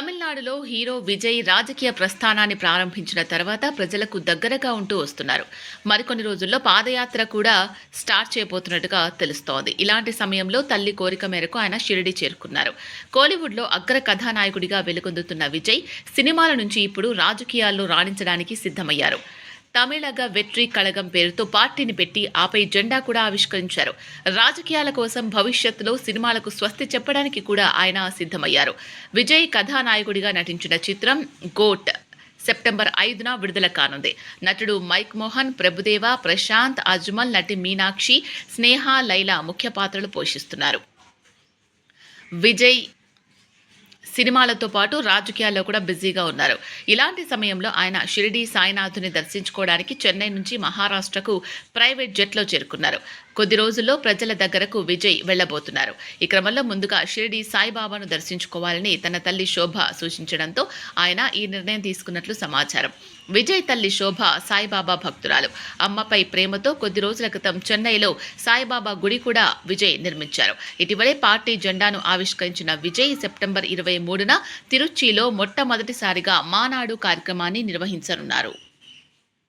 తమిళనాడులో హీరో విజయ్ రాజకీయ ప్రస్థానాన్ని ప్రారంభించిన తర్వాత ప్రజలకు దగ్గరగా ఉంటూ వస్తున్నారు. మరికొన్ని రోజుల్లో పాదయాత్ర కూడా స్టార్ట్ చేయబోతున్నట్టుగా తెలుస్తోంది. ఇలాంటి సమయంలో తల్లి కోరిక మేరకు ఆయన షిరిడి చేరుకున్నారు. కోలీవుడ్లో అగ్ర కథానాయకుడిగా వెలుగొందుతున్న విజయ్ సినిమాల నుంచి ఇప్పుడు రాజకీయాల్లో రాణించడానికి సిద్ధమయ్యారు. తమిళగ వెట్రి కళగం పేరుతో పార్టీని పెట్టి ఆపై జెండా కూడా ఆవిష్కరించారు. రాజకీయాల కోసం భవిష్యత్తులో సినిమాలకు స్వస్తి చెప్పడానికి కూడా ఆయన సిద్ధమయ్యారు. విజయ్ కథానాయకుడిగా నటించిన చిత్రం గోట్ సెప్టెంబర్ ఐదున విడుదల కానుంది. నటుడు మైక్ మోహన్ ప్రభుదేవ ప్రశాంత్ అజ్మల్ నటి మీనాక్షి స్నేహ లైలా ముఖ్య పాత్రలు పోషిస్తున్నారు. విజయ్ సినిమాలతో పాటు రాజకీయాల్లో కూడా బిజీగా ఉన్నారు. ఇలాంటి సమయంలో ఆయన షిరిడి సాయినాథుని దర్శించుకోవడానికి చెన్నై నుంచి మహారాష్ట్రకు ప్రైవేట్ జెట్లో చేరుకున్నారు. కొద్ది రోజుల్లో ప్రజల దగ్గరకు విజయ్ వెళ్ళబోతున్నారు ఈ క్రమంలో ముందుగా షిరిడి సాయిబాబాను దర్శించుకోవాలని తన తల్లి శోభ సూచించడంతో ఆయన ఈ నిర్ణయం తీసుకున్నట్లు సమాచారం. విజయ్ తల్లి శోభ సాయిబాబా భక్తురాలు. అమ్మపై ప్రేమతో కొద్ది రోజుల క్రితం చెన్నైలో సాయిబాబా గుడి కూడా విజయ్ నిర్మించారు. ఇటీవలే పార్టీ జెండాను ఆవిష్కరించిన విజయ్ సెప్టెంబర్ ఇరవై మూడున తిరుచిలో మొట్టమొదటిసారిగా మానాడు కార్యక్రమాన్ని నిర్వహించనున్నారు.